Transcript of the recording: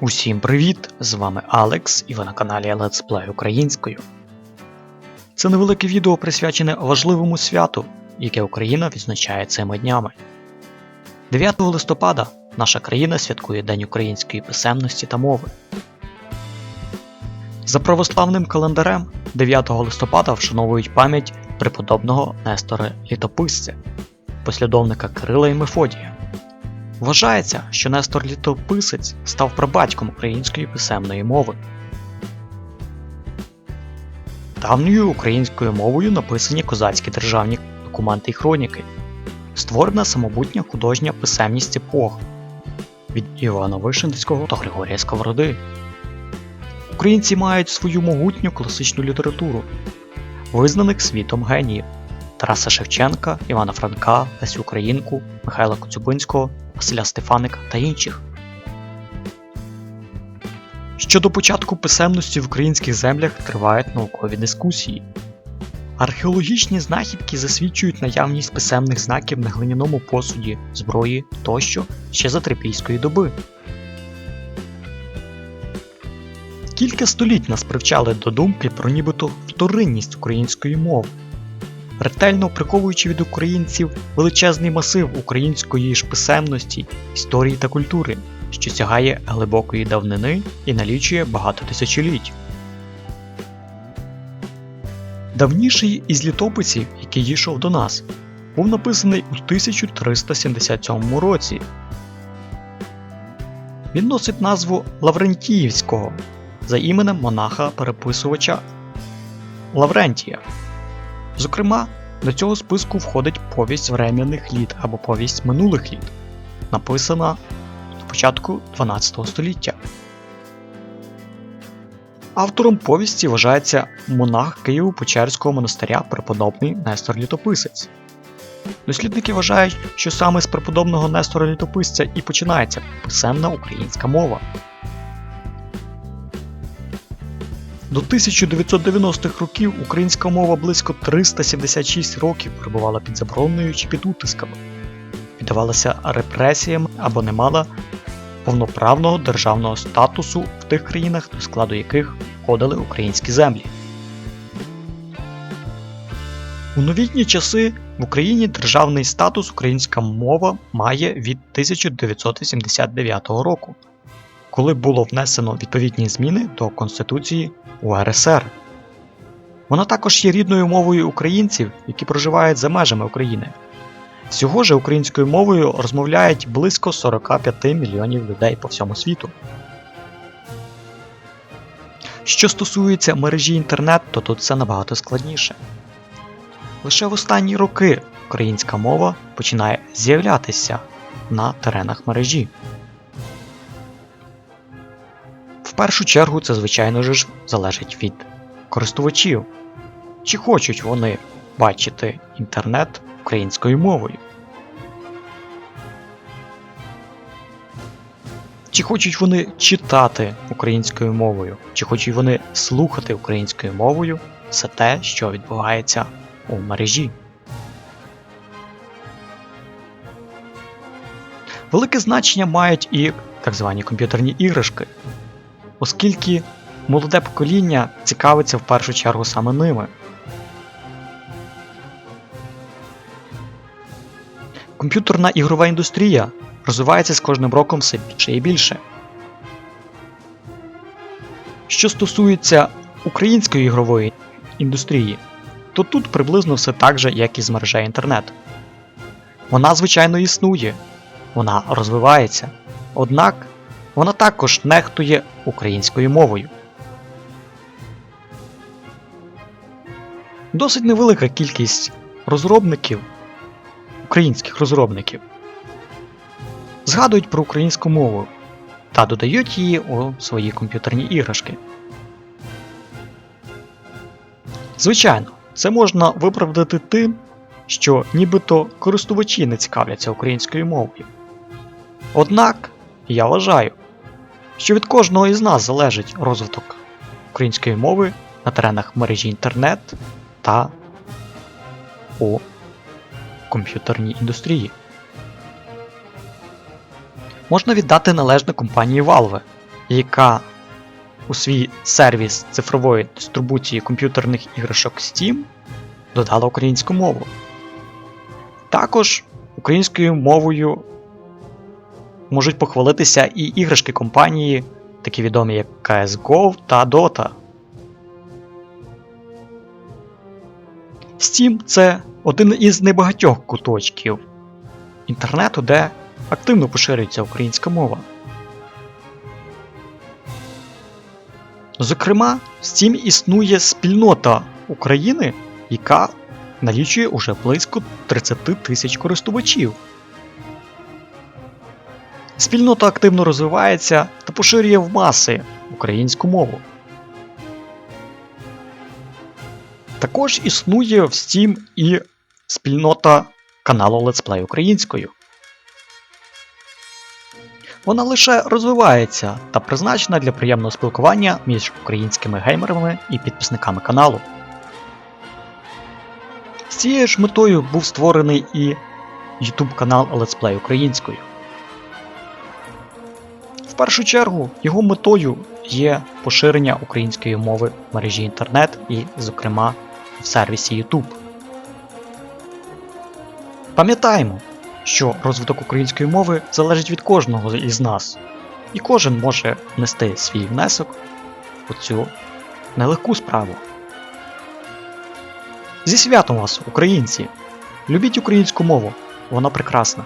Усім привіт! З вами Алекс і ви на каналі Let's Play українською. Це невелике відео присвячене важливому святу, яке Україна відзначає цими днями. 9 листопада наша країна святкує День української писемності та мови. За православним календарем 9 листопада вшановують пам'ять преподобного Нестора Літописця, послідовника Кирила і Мефодія. Вважається, що Нестор Літописець став прабатьком української писемної мови. Давньою українською мовою написані козацькі державні документи й хроніки, створена самобутня художня писемність епох від Івана Вишинського та Григорія Сковороди. Українці мають свою могутню класичну літературу, визнаних світом геніїв Тараса Шевченка, Івана Франка, Лесю Українку, Михайла Коцюбинського, Василя Стефаника та інших. Щодо початку писемності в українських землях тривають наукові дискусії. Археологічні знахідки засвідчують наявність писемних знаків на глиняному посуді, зброї тощо ще за трипільської доби. Кілька століть нас привчали до думки про нібито вторинність української мови ретельно приховуючи від українців величезний масив української ж писемності, історії та культури, що сягає глибокої давнини і налічує багато тисячоліть. Давніший із літописів, який дійшов до нас, був написаний у 1377 році. Він носить назву Лаврентіївського за іменем монаха-переписувача Лаврентія. Зокрема, до цього списку входить повість врем'яних літ або повість минулих літ, написана на початку 12 століття. Автором повісті вважається монах Києво-Печерського монастиря преподобний Нестор Літописець. Дослідники вважають, що саме з преподобного Нестора Літописця і починається писемна українська мова. До 1990-х років українська мова близько 376 років перебувала під забороною чи під утисками, піддавалася репресіям або не мала повноправного державного статусу в тих країнах, до складу яких входили українські землі. У новітні часи в Україні державний статус українська мова має від 1979 року, коли було внесено відповідні зміни до Конституції УРСР. Вона також є рідною мовою українців, які проживають за межами України. Всього ж українською мовою розмовляють близько 45 мільйонів людей по всьому світу. Що стосується мережі інтернет, то тут все набагато складніше. Лише в останні роки українська мова починає з'являтися на теренах мережі. Першу чергу це, звичайно ж, залежить від користувачів, чи хочуть вони бачити інтернет українською мовою. Чи хочуть вони читати українською мовою, чи хочуть вони слухати українською мовою все те, що відбувається у мережі. Велике значення мають і так звані комп'ютерні іграшки, оскільки молоде покоління цікавиться в першу чергу саме ними. Комп'ютерна ігрова індустрія розвивається з кожним роком все більше і більше. Що стосується української ігрової індустрії, то тут приблизно все так же, як і з мережею інтернет. Вона, звичайно, існує, вона розвивається, однак вона також нехтує українською мовою. Досить невелика кількість розробників, українських розробників, згадують про українську мову та додають її у свої комп'ютерні іграшки. Звичайно, це можна виправдати тим, що нібито користувачі не цікавляться українською мовою. Однак я вважаю, що від кожного із нас залежить розвиток української мови на теренах мережі інтернет та у комп'ютерній індустрії. можна віддати належне компанії Valve, яка у свій сервіс цифрової дистрибуції комп'ютерних іграшок Steam додала українську мову. Також українською мовою можуть похвалитися і іграшки компанії, такі відомі як CSGO та Dota. Steam це один із небагатьох куточків інтернету, де активно поширюється українська мова. Зокрема, в Steam існує спільнота України, яка налічує уже близько 30 тисяч користувачів. Спільнота активно розвивається та поширює в маси українську мову. Також існує в Steam і спільнота каналу Let's Play українською. Вона лише розвивається та призначена для приємного спілкування між українськими геймерами і підписниками каналу. З цією ж метою був створений і YouTube канал Let's Play українською. Першу чергу його метою є поширення української мови в мережі інтернет і, зокрема, в сервісі YouTube. Пам'ятаємо, що розвиток української мови залежить від кожного із нас, і кожен може внести свій внесок у цю нелегку справу. Зі святом вас, українці! Любіть українську мову, вона прекрасна.